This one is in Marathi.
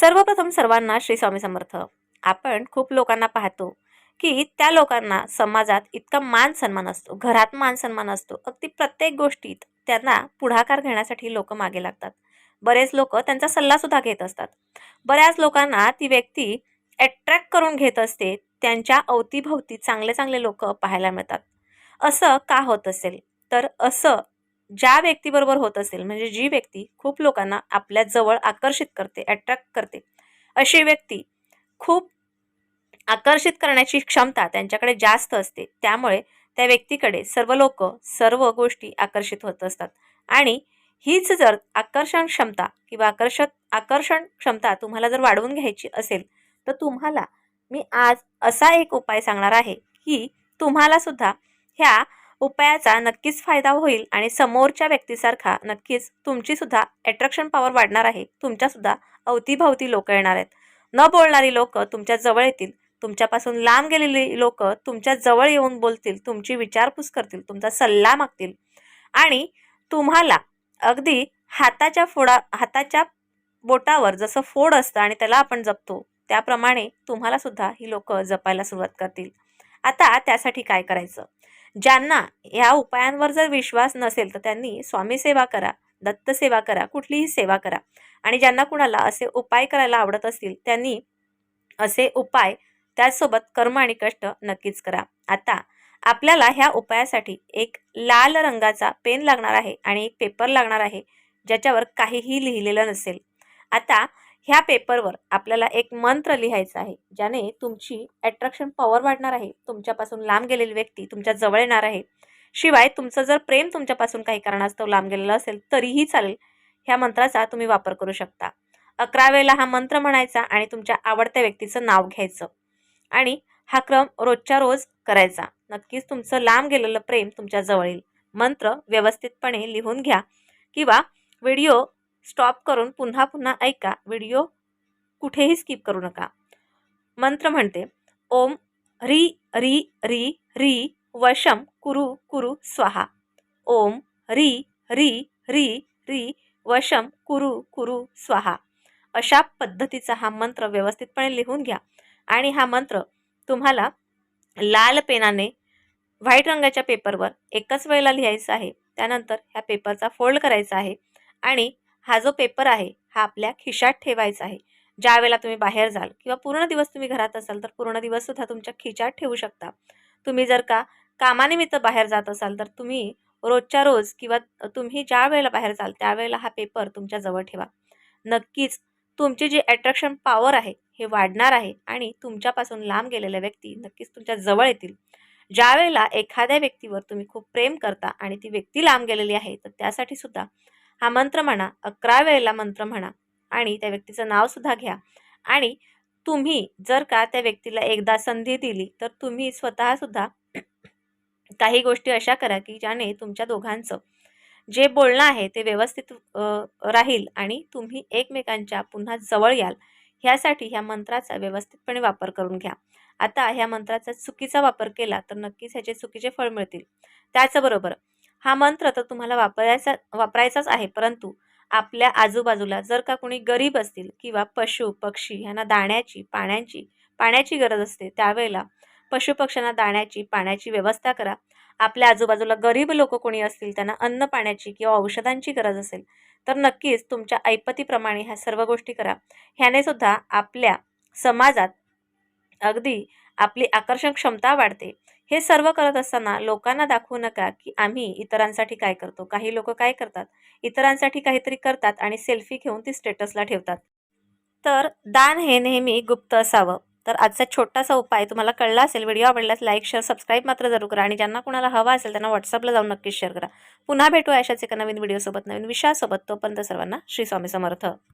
सर्वप्रथम सर्वांना श्री स्वामी समर्थ. आपण खूप लोकांना पाहतो की त्या लोकांना समाजात इतका मान सन्मान असतो घरात मान सन्मान असतो. अगदी प्रत्येक गोष्टीत त्यांना पुढाकार घेण्यासाठी लोक मागे लागतात. बरेच लोक त्यांचा सल्लासुद्धा घेत असतात. बऱ्याच लोकांना ती व्यक्ती अट्रॅक्ट करून घेत असते. त्यांच्या अवतीभवती चांगले चांगले लोक पाहायला मिळतात. असं का होत असेल? तर असं ज्या व्यक्तीबरोबर होत असेल म्हणजे जी व्यक्ती खूप लोकांना आपल्या जवळ आकर्षित करते अट्रॅक्ट करते अशी व्यक्ती खूप आकर्षित करण्याची क्षमता त्यांच्याकडे जास्त असते. त्यामुळे त्या व्यक्तीकडे सर्व लोक सर्व गोष्टी आकर्षित होत असतात. आणि हीच जर आकर्षण क्षमता किंवा आकर्षक आकर्षण क्षमता तुम्हाला जर वाढवून घ्यायची असेल तर तुम्हाला मी आज असा एक उपाय सांगणार आहे की तुम्हाला सुद्धा ह्या उपायाचा नक्कीच फायदा होईल आणि समोरच्या व्यक्तीसारखा नक्कीच तुमची सुद्धा अट्रॅक्शन पॉवर वाढणार आहे. तुमच्यासुद्धा अवतीभवती लोक येणार आहेत. न बोलणारी लोक तुमच्या जवळ येतील. तुमच्यापासून लांब गेलेली लोक तुमच्या जवळ येऊन बोलतील. तुमची विचारपूस करतील. तुमचा सल्ला मागतील. आणि तुम्हाला अगदी हाताच्या फोडा हाताच्या बोटावर जसं फोड असतं आणि त्याला आपण जपतो त्याप्रमाणे तुम्हाला सुद्धा ही लोक जपायला सुरुवात करतील. आता त्यासाठी काय करायचं? ज्यांना ह्या उपायांवर जर विश्वास नसेल तर त्यांनी स्वामी सेवा करा दत्त सेवा करा कुठलीही सेवा करा. आणि ज्यांना कुणाला असे उपाय करायला आवडत असतील त्यांनी असे उपाय त्याचसोबत कर्म आणि कष्ट नक्कीच करा. आता आपल्याला ह्या उपायासाठी एक लाल रंगाचा पेन लागणार आहे आणि एक पेपर लागणार आहे ज्याच्यावर काहीही लिहिलेलं नसेल. आता ह्या पेपरवर आपल्याला एक मंत्र लिहायचा आहे ज्याने तुमची अट्रॅक्शन पॉवर वाढणार आहे. तुमच्यापासून लांब गेलेली व्यक्ती तुमच्या जवळ येणार आहे. शिवाय तुमचं जर प्रेम तुमच्यापासून काही कारणास्तव लांब गेलेलं असेल तरीही चालेल. ह्या मंत्राचा तुम्ही वापर करू शकता. अकरा वेळेला हा मंत्र म्हणायचा आणि तुमच्या आवडत्या व्यक्तीचं नाव घ्यायचं. आणि हा क्रम रोजच्या रोज करायचा. नक्कीच तुमचं लांब गेलेलं प्रेम तुमच्या जवळ येईल. मंत्र व्यवस्थितपणे लिहून घ्या. किंवा व्हिडिओ स्टॉप करून पुन्हा पुन्हा ऐका. व्हिडिओ कुठेही स्किप करू नका. मंत्र म्हणते ओम री री री री वशम कुरु कुरु स्वाहा. ओम री री री री वशम कुरु कुरु स्वाहा. अशा पद्धतीचा हा मंत्र व्यवस्थितपणे लिहून घ्या. आणि हा मंत्र तुम्हाला लाल पेनाने व्हाईट रंगाच्या पेपरवर एकच वेळेला लिहायचं आहे. त्यानंतर ह्या पेपरचा फोल्ड करायचा आहे. आणि हा जो पेपर आहे हा आपल्या खिशात ठेवायचा आहे. ज्या वेळेला तुम्ही बाहेर जाल किंवा पूर्ण दिवस तुम्ही घरात असाल तर पूर्ण दिवससुद्धा तुमच्या खिशात ठेवू शकता. तुम्ही जर का कामानिमित्त बाहेर जात असाल तर तुम्ही रोजच्या रोज किंवा तुम्ही ज्या वेळेला बाहेर जाल त्यावेळेला हा पेपर तुमच्या जवळ ठेवा. नक्कीच तुमची जी अट्रॅक्शन पॉवर आहे हे वाढणार आहे आणि तुमच्यापासून लांब गेलेल्या व्यक्ती नक्कीच तुमच्या जवळ येतील. ज्या वेळेला एखाद्या व्यक्तीवर तुम्ही खूप प्रेम करता आणि ती व्यक्ती लांब गेलेली आहे तर त्यासाठी सुद्धा हा मंत्र म्हणा अकरा वेळेला मंत्र म्हणा आणि त्या व्यक्तीचं नावसुद्धा घ्या. आणि तुम्ही जर का त्या व्यक्तीला एकदा संधी दिली तर तुम्ही स्वतःसुद्धा काही गोष्टी अशा करा की ज्याने तुमच्या दोघांचं जे बोलणं आहे ते व्यवस्थित राहील आणि तुम्ही एकमेकांच्या पुन्हा जवळ याल. ह्यासाठी ह्या मंत्राचा व्यवस्थितपणे वापर करून घ्या. आता ह्या मंत्राचा चुकीचा वापर केला तर नक्कीच ह्याचे चुकीचे फळ मिळतील. त्याचबरोबर हा मंत्र तर तुम्हाला वापरायचा वापरायचाच आहे. परंतु आपल्या आजूबाजूला जर का कोणी गरीब असतील किंवा पशु पक्षी यांना दाण्याची पाण्याची पाण्याची गरज असते त्यावेळेला पशुपक्ष्यांना दाण्याची पाण्याची व्यवस्था करा. आपल्या आजूबाजूला गरीब लोक कोणी असतील त्यांना अन्न पाण्याची किंवा औषधांची गरज असेल तर नक्कीच तुमच्या ऐपतीप्रमाणे ह्या सर्व गोष्टी करा. ह्याने सुद्धा आपल्या समाजात अगदी आपली आकर्षण क्षमता वाढते. हे सर्व करत असताना लोकांना दाखवू नका की आम्ही इतरांसाठी काय करतो. काही लोक काय करतात? इतरांसाठी काहीतरी करतात आणि सेल्फी घेऊन ती स्टेटसला ठेवतात. तर दान हे नेहमी गुप्त असावं. तर आजचा छोटासा उपाय तुम्हाला कळला असेल व्हिडिओ आवडल्यास लाईक शेअर सबस्क्राईब मात्र जरूर करा आणि ज्यांना कुणाला हवा असेल त्यांना व्हॉट्सअपला जाऊन नक्कीच शेअर करा. पुन्हा भेटू अशाच एका नवीन व्हिडिओसोबत नवीन विषयासोबत. तोपर्यंत सर्वांना श्री स्वामी समर्थ.